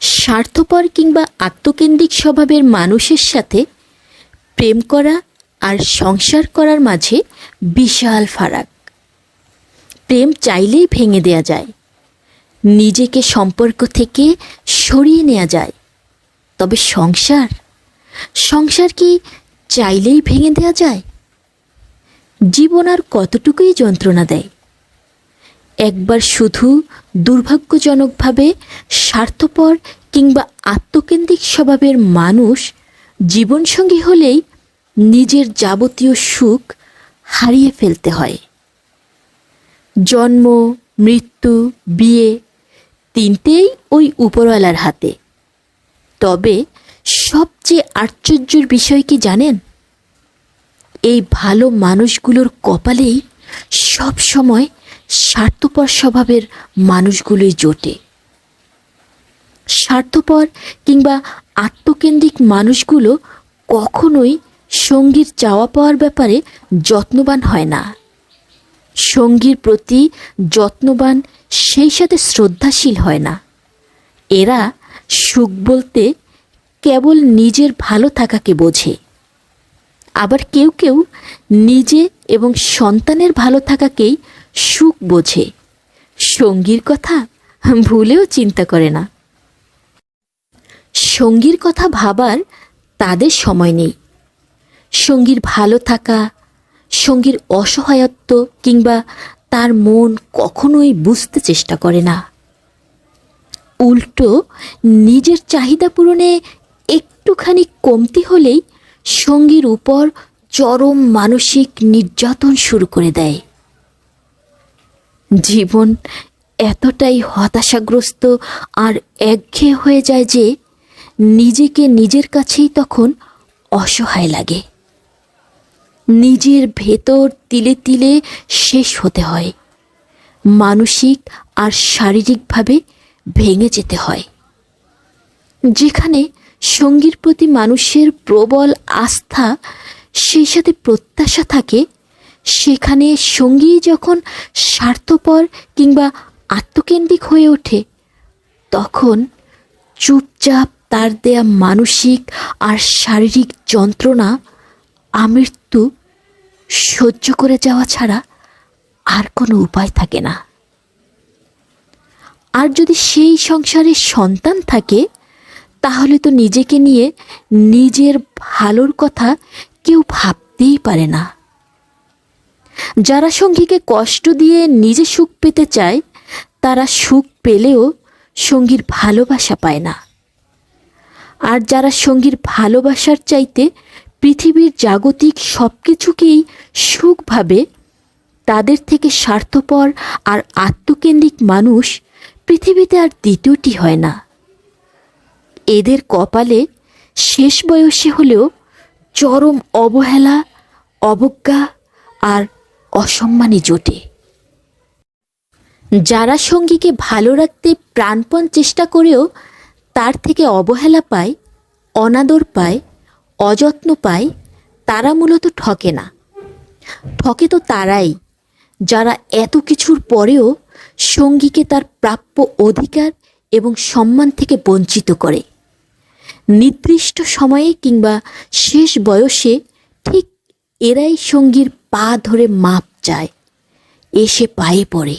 স্বার্থপর কিংবা আত্মকেন্দ্রিক স্বভাবের মানুষের সাথে প্রেম করা আর সংসার করার মাঝে বিশাল ফারাক। প্রেম চাইলেই ভেঙে দেয়া যায়। নিজেকে সম্পর্ক থেকে সরিয়ে নেওয়া যায়। তবে সংসার? সংসার কি চাইলেই ভেঙে দেওয়া যায়? জীবন আর কতটুকুই যন্ত্রণা দেয়? একবার শুধু দুর্ভাগ্যজনকভাবে, স্বার্থপর কিংবা আত্মকেন্দ্রিক স্বভাবের মানুষ জীবনসঙ্গী হলেই নিজের যাবতীয় সুখ হারিয়ে ফেলতে হয়। জন্ম, মৃত্যু, বিয়ে তিনটেই ওই উপরওয়ালার হাতে। তবে সবচেয়ে আশ্চর্যের বিষয় কি জানেন? এই ভালো মানুষগুলোর কপালেই সব সময় স্বার্থপর স্বভাবের মানুষগুলোই জোটে। স্বার্থপর কিংবা আত্মকেন্দ্রিক মানুষগুলো কখনোই সঙ্গীর চাওয়া পাওয়ার ব্যাপারে যত্নবান হয় না। সঙ্গীর প্রতি যত্নবান সেই সাথে শ্রদ্ধাশীল হয় না। এরা সুখ বলতে কেবল নিজের ভালো থাকাকে বোঝে। আবার কেউ কেউ নিজে এবং সন্তানের ভালো থাকাকেই সুখ বোঝে। সঙ্গীর কথা ভুলেও চিন্তা করে না। সঙ্গীর কথা ভাবার তাদের সময় নেই। সঙ্গীর ভালো থাকা, সঙ্গীর অসহায়ত্ব কিংবা তার মন কখনোই বুঝতে চেষ্টা করে না। উল্টো, নিজের চাহিদা পূরণে একটুখানি কমতি হলেই সঙ্গীর উপর চরম মানসিক নির্যাতন শুরু করে দেয়। জীবন এতটাই হতাশাগ্রস্ত আর একঘেয়ে হয়ে যায় যে নিজেকে নিজের কাছেই তখন অসহায় লাগে। নিজের ভেতর তিলে তিলে শেষ হতে হয়। মানসিক আর শারীরিকভাবে ভেঙে যেতে হয়। যেখানে সঙ্গীর প্রতি মানুষের প্রবল আস্থা, সেই সাথে প্রত্যাশা থাকে সেখানে সঙ্গী যখন স্বার্থপর কিংবা আত্মকেন্দ্রিক হয়ে ওঠে, তখন চুপচাপ তার দেয়া মানসিক আর শারীরিক যন্ত্রণা আমৃত্যু সহ্য করে যাওয়া ছাড়া আর কোনো উপায় থাকে না। আর যদি সেই সংসারে সন্তান থাকে, তাহলে তো নিজেকে নিয়ে নিজের ভালোর কথা কেউ ভাবতেই পারে না। যারা সঙ্গীকে কষ্ট দিয়ে নিজে সুখ পেতে চায়, তারা সুখ পেলেও সঙ্গীর ভালোবাসা পায় না। আর যারা সঙ্গীর ভালোবাসার চাইতে পৃথিবীর জাগতিক সব কিছুকেই সুখ ভাবে, তাদের থেকে স্বার্থপর আর আত্মকেন্দ্রিক মানুষ পৃথিবীতে আর দ্বিতীয়টি হয় না। এদের কপালে শেষ বয়সে হলেও চরম অবহেলা, অবজ্ঞা আর অসম্মানে জোটে। যারা সঙ্গীকে ভালো রাখতে প্রাণপণ চেষ্টা করেও তার থেকে অবহেলা পায়, অনাদর পায়, অযত্ন পায়, তারা মূলত ঠকে না। ঠকে তো তারাই, যারা এত কিছুর পরেও সঙ্গীকে তার প্রাপ্য অধিকার এবং সম্মান থেকে বঞ্চিত করে। নির্দিষ্ট সময়ে কিংবা শেষ বয়সে ঠিক এরাই সঙ্গীর পা ধরে মাপ চায় এসে পায়ে পড়ে।